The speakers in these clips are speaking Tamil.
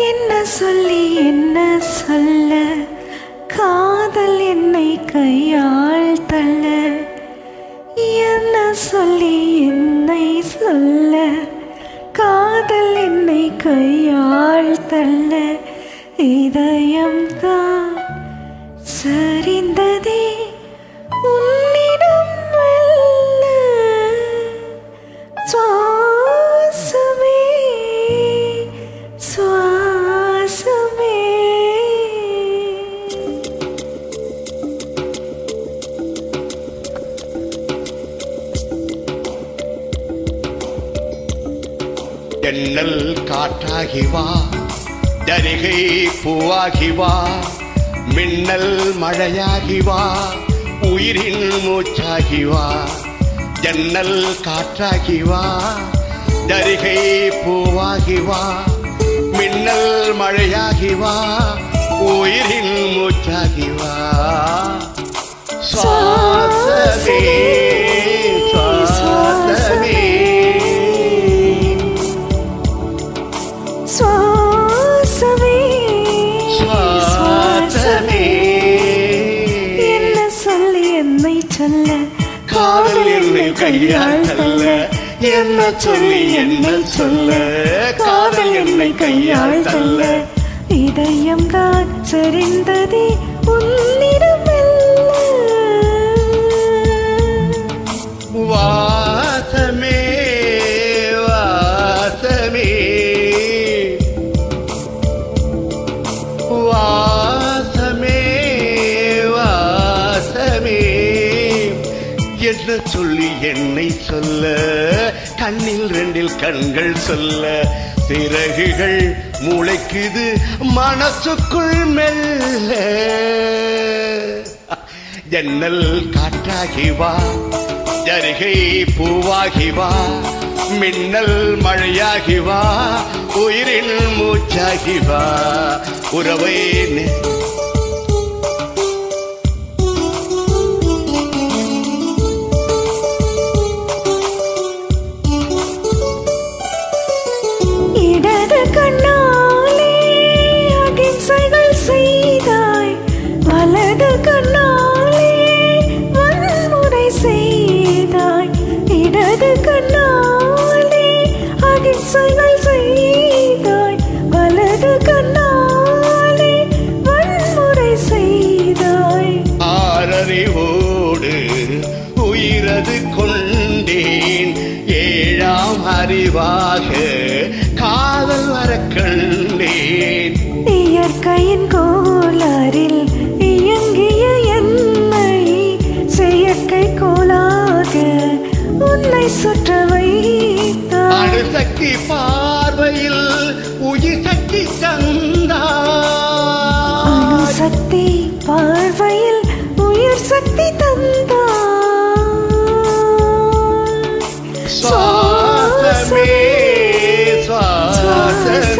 என்ன சொல்லி என்ன சொல்ல? காதல் என்னை கையாள் தள்ள. என்ன சொல்லி என்னை சொல்ல? காதல் என்னை கையாள் தள்ள. இதயம்தான் சரிந்ததே. எண்ணல் காற்றாகி வா ஜரிகை பூவாகி வா மின்னல் மழையாகி வா உயிரின் மூச்சாகி வா ஜன்னல் காற்றாகி வா ஜரிகை பூவாகி வா மின்னல் மழையாகி வா உயிரின் மூச்சாகி வா. சுவாசமே. என்னை கையால் தள்ள என்ன சொல்லி என்ன சொல்ல? காதல் என்னை கையால் தள்ள இதயம் தான் சரிந்ததே உன் என்னை சொல்ல கண்ணில் ரெண்டில் கண்கள் சொல்ல. சிறகுகள் முளைக்குது மனசுக்குள் மெல்ல. ஜன்னல் காற்றாகி வா ஜருகை பூவாகி வா. மின்னல் மழையாகி வா உயிரின் மூச்சாகி வா. உறவை அறிவாக காதல் வர கண்டேன். இயற்கையின் கோளாறில் இயங்கிய என்னை செயற்கை கோளாக உன்னை சுற்ற வைத்தாய். அணுசக்தி பார்வையில் உயிர் சக்தி தந்தாய். அணுசக்தி பார்வையில் உயிர் சக்தி தந்தாய். சுவாசமே சுவாசமே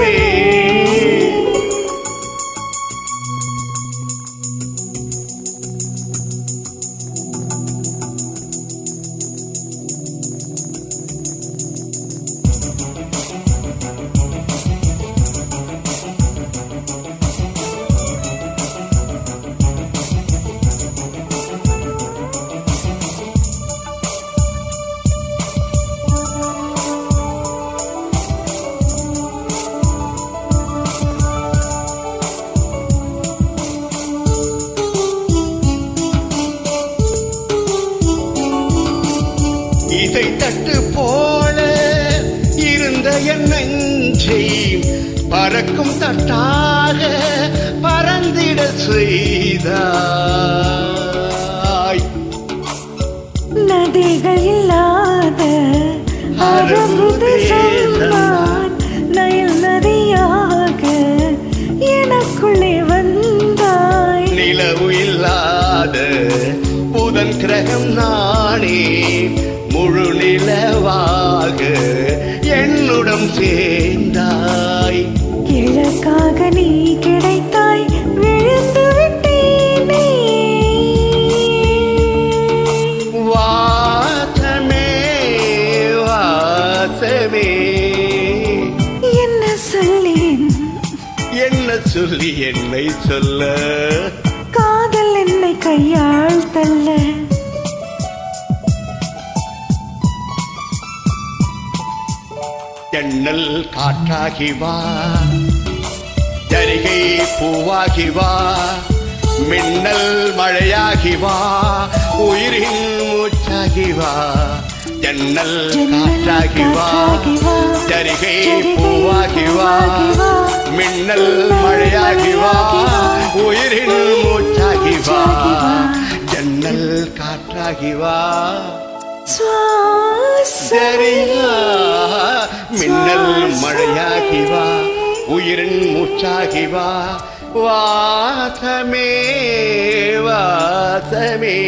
தட்டு போல இருந்த என் நெஞ்சை பறக்கும் தட்டாக பறந்திட செய்தாய். நதிகள் இல்லாத அரும்புது சொன்னான். நயல் நதியாக எனக்குள்ளே வந்தாய். நிலவு இல்லாத புதன் கிரகம் நானே முழு நிலவாக என்னுடன் சேர்ந்தாய். கிழக்காக நீ கிடைத்தாய் விழுந்து விட்டேனே. வாசமே வாசமே. என்ன சொல்லி சொல்லி என்னை சொல்ல? காதல் என்னை கையாள் தள்ள. எண்ணல் காற்றாகி வா ஜரிகை பூவாகி வா மின்னல் மழையாகி வா உயிரின் மூச்சாகி வா ஜன்னல் காற்றாகி வா ஜரிகை பூவாகி வா மின்னல் மழையாகி வா உயிரின் மூச்சாகி வா ஜன்னல் காற்றாகி வா சரியா மின்னல் மழையாகி வா உயிரின் மூச்சாகி வா வாசமே வாசமே.